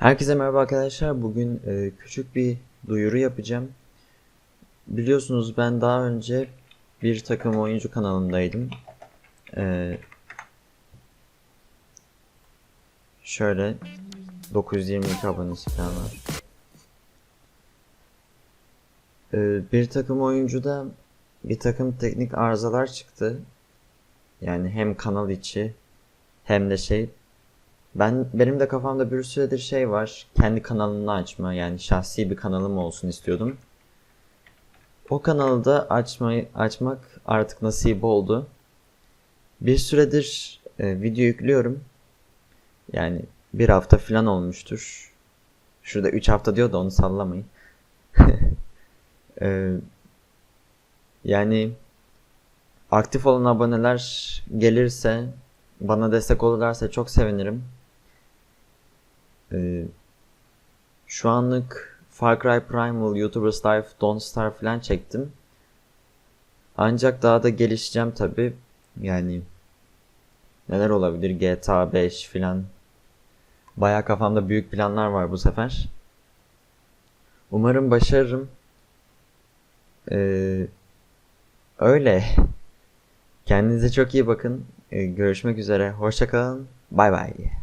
Herkese merhaba arkadaşlar. Bugün e, küçük bir duyuru yapacağım. Biliyorsunuz ben daha önce bir takım oyuncu kanalındaydım. E, şöyle 922 abonesi falan var. E, bir takım oyuncuda bir takım teknik arızalar çıktı. Yani hem kanal içi hem de şey ben benim de kafamda bir süredir şey var. Kendi kanalını açma yani şahsi bir kanalım olsun istiyordum. O kanalı da açmayı açmak artık nasip oldu. Bir süredir e, video yüklüyorum. Yani bir hafta falan olmuştur. Şurada 3 hafta diyor da onu sallamayın. E, yani aktif olan aboneler gelirse bana destek olurlarsa çok sevinirim. Ee, şu anlık Far Cry Primal, YouTuber's Life, Don't Starve falan çektim. Ancak daha da gelişeceğim tabi. Yani neler olabilir GTA 5 filan. Baya kafamda büyük planlar var bu sefer. Umarım başarırım. Ee, öyle. Kendinize çok iyi bakın. Ee, görüşmek üzere. Hoşçakalın. Bay bay.